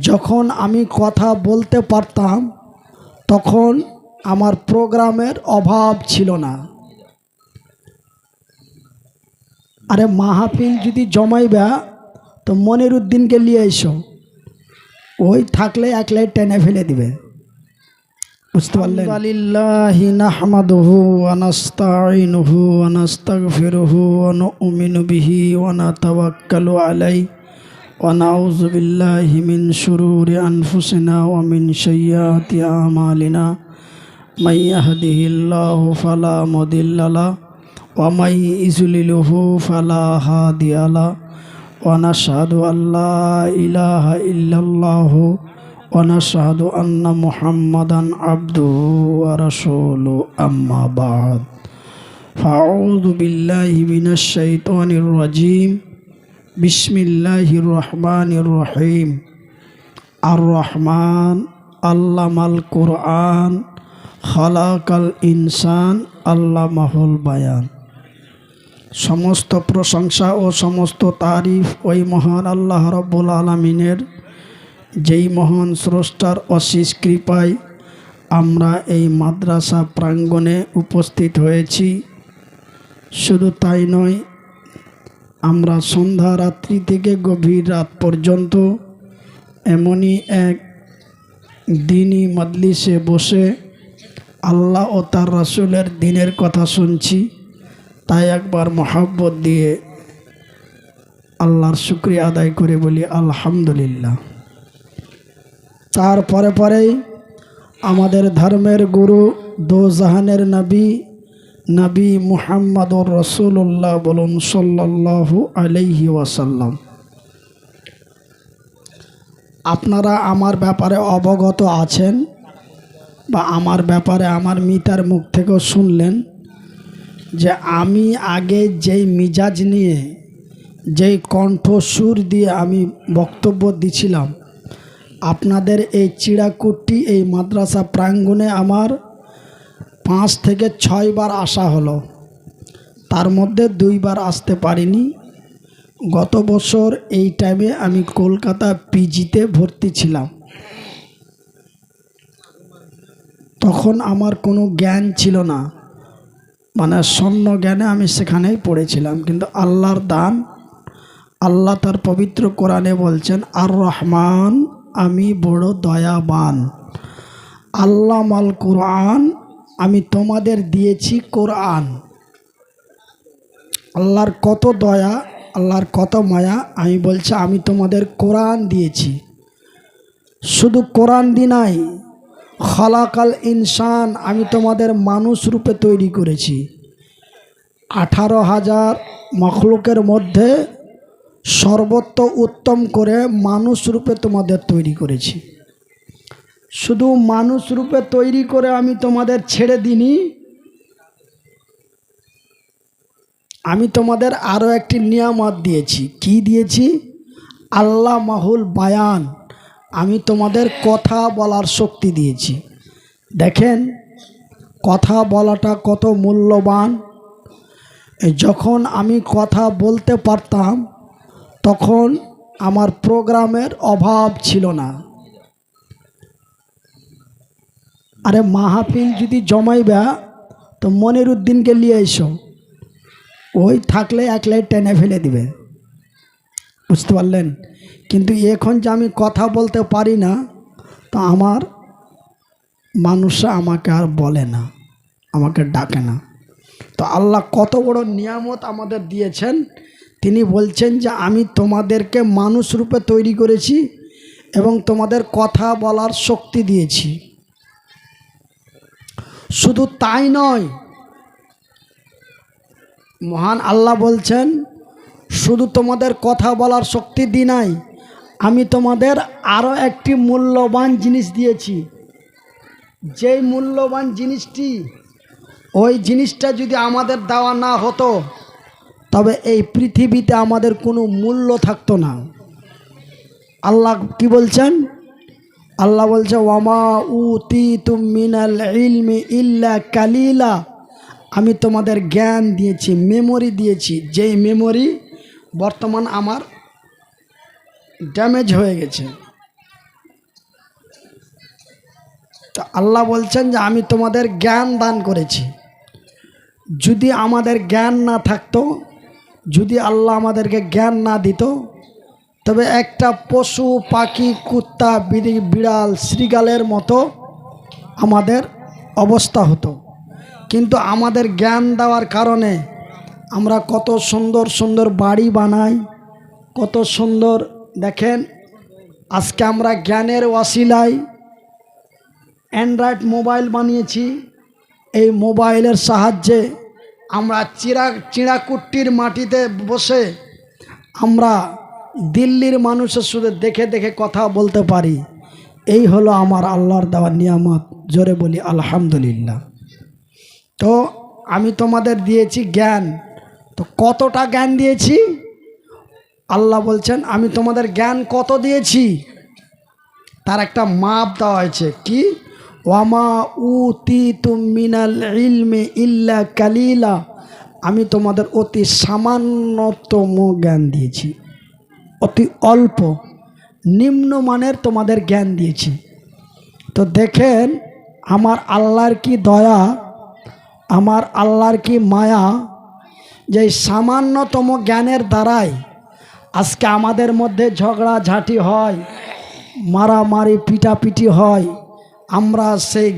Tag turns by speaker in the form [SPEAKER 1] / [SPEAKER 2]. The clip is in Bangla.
[SPEAKER 1] যখন আমি কথা বলতে পারতাম, তখন আমার প্রোগ্রামের অভাব ছিল না। আরে মাহফিল যদি জমাইবা, তো মনির উদ্দিনকে নিয়ে এসো। ওই থাকলে একলাই টেনে ফেলে দিবে। বুঝতে আলাইহি। ونعوذ بالله من شرور أنفسنا ومن سيئات أعمالنا من يهده الله فلا مضل له ومن يضلله فلا هادي له ونشهد أن لا إله إلا الله ونشهد أن محمدا عبده ورسوله أما بعد فأعوذ بالله من الشيطان الرجيم বিসমিল্লাহির রহমানির রহিম। আর রহমান আল্লামাল কোরআন, খালাকাল ইনসান আল্লাহ মাহুল বায়ান। সমস্ত প্রশংসা ও সমস্ত তারিফ ওই মহান আল্লাহ রব্বুল আলমিনের। যেই মহান স্রষ্টার অশিস কৃপায় আমরা এই মাদ্রাসা প্রাঙ্গণে উপস্থিত হয়েছি। শুধু তাই নয় আমরা সন্ধ্যা রাত্রি থেকে গভীর রাত পর্যন্ত এমনই এক দিনই মজলিসে বসে আল্লাহ ও তার রাসুলের দিনের কথা শুনছি, তাই একবার মহাব্বত দিয়ে আল্লাহর শুক্রিয়া আদায় করে বলি, আলহামদুলিল্লাহ। তারপরে পরেই আমাদের ধর্মের গুরু দো জাহানের নবী নবী মুহাম্মদুর রসুল্লাহ বলুন সাল্লাল্লাহু আলাইহি ওয়াসাল্লাম। আপনারা আমার ব্যাপারে অবগত আছেন বা আমার ব্যাপারে আমার মিতার মুখ থেকেও শুনলেন যে আমি আগে যেই মিজাজ নিয়ে, যেই কণ্ঠসুর দিয়ে আমি বক্তব্য দিছিলাম, আপনাদের এই চিড়াকুটি, এই মাদ্রাসা প্রাঙ্গণে আমার পাঁচ থেকে ছয়বার আসা হলো। তার মধ্যে দুইবার আসতে পারিনি। গত বছর এই টাইমে আমি কলকাতা পিজিতে ভর্তি ছিলাম। তখন আমার কোনো জ্ঞান ছিল না। মানে স্বর্ণ জ্ঞানে আমি সেখানেই পড়েছিলাম। কিন্তু আল্লাহর দান, আল্লাহ তার পবিত্র কোরআনে বলছেন, আর রহমান, আমি বড় দয়াবান। আল্লাহ মাল কোরআন আমি তোমাদের দিয়েছি কোরআন। আল্লাহর কত দয়া, আল্লাহর কত মায়া, আমি বলছি, আমি তোমাদের কোরআন দিয়েছি। শুধু কোরআন দি নাই, খলাকাল ইনসান, আমি তোমাদের মানুষ রূপে তৈরি করেছি। আঠারো হাজার মখলুকের মধ্যে সর্বত্র উত্তম করে মানুষ রূপে তোমাদের তৈরি করেছি। শুধু মানুষ রূপে তৈরি করে আমি তোমাদের ছেড়ে দিনি আমি তোমাদের আরও একটি নিয়ামত দিয়েছি। কি দিয়েছি? আল্লাহ মাহুল বায়ান, আমি তোমাদের কথা বলার শক্তি দিয়েছি। দেখেন, কথা বলাটা কত মূল্যবান। যখন আমি কথা বলতে পারতাম, তখন আমার প্রোগ্রামের অভাব ছিল না। আরে মাহফিল যদি জমাইবা, তো মনির উদ্দিনকে নিয়ে এসো ওই থাকলে একলাই টেনে ফেলে দিবে। বুঝতে পারলেন? কিন্তু এখন যে আমি কথা বলতে পারি না, তো আমার মানুষরা আমাকে আর বলে না, আমাকে ডাকে না। তো আল্লাহ কত বড় নিয়ামত আমাদের দিয়েছেন। তিনি বলছেন যে, আমি তোমাদেরকে মানুষ রূপে তৈরি করেছি এবং তোমাদের কথা বলার শক্তি দিয়েছি। শুধু তাই নয়, মহান আল্লাহ বলছেন, শুধু তোমাদের কথা বলার শক্তি দি নাই, আমি তোমাদের আরও একটি মূল্যবান জিনিস দিয়েছি। যেই মূল্যবান জিনিসটি, ওই জিনিসটা যদি আমাদের দেওয়া না হতো, তবে এই পৃথিবীতে আমাদের কোনো মূল্য থাকতো না। আল্লাহ কি বলছেন? আল্লাহ বলছে, ওয়ামা উ তি মিনাল ইলমি ইল্লা কালিলা। আমি তোমাদের জ্ঞান দিয়েছি মেমোরি দিয়েছি। যেই মেমোরি বর্তমান আমার ড্যামেজ হয়ে গেছে। তো আল্লাহ বলছেন যে, আমি তোমাদের জ্ঞান দান করেছি। যদি আমাদের জ্ঞান না থাকতো, যদি আল্লাহ আমাদেরকে জ্ঞান না দিত তবে একটা পশু, পাখি, কুত্তা, বিড়ি, বিড়াল শ্রীগালের মতো আমাদের অবস্থা হতো। কিন্তু আমাদের জ্ঞান দেওয়ার কারণে আমরা কত সুন্দর সুন্দর বাড়ি বানাই, কত সুন্দর, দেখেন, আজকে আমরা জ্ঞানের ওয়াসিলায় অ্যান্ড্রয়েড মোবাইল বানিয়েছি। এই মোবাইলের সাহায্যে আমরা চিরা চিড়াকুট্টির মাটিতে বসে আমরা দিল্লির মানুষের শুধু দেখে দেখে কথা বলতে পারি। এই হলো আমার আল্লাহর দেওয়ার নিয়ামত। জোরে বলি, আলহামদুলিল্লাহ। তো আমি তোমাদের দিয়েছি জ্ঞান। তো কতটা জ্ঞান দিয়েছি? আল্লাহ বলছেন, আমি তোমাদের জ্ঞান কত দিয়েছি? তার একটা মাপ দেওয়া হয়েছে। কি? ওয়ামা উতি মিনাল ইলমে ইল্লা কালিলা। আমি তোমাদের অতি সামান্যতম জ্ঞান দিয়েছি। অতি অল্প নিম্নমানের তোমাদের জ্ঞান দিয়েছি। তো দেখেন, আমার আল্লাহর কি দয়া, আমার আল্লাহর কি মায়া, যে সামান্যতম জ্ঞানের দ্বারাই আজকে আমাদের মধ্যে ঝগড়া ঝাঁটি হয়, মারামারি, পিটাপিটি হয়, আমরা সেই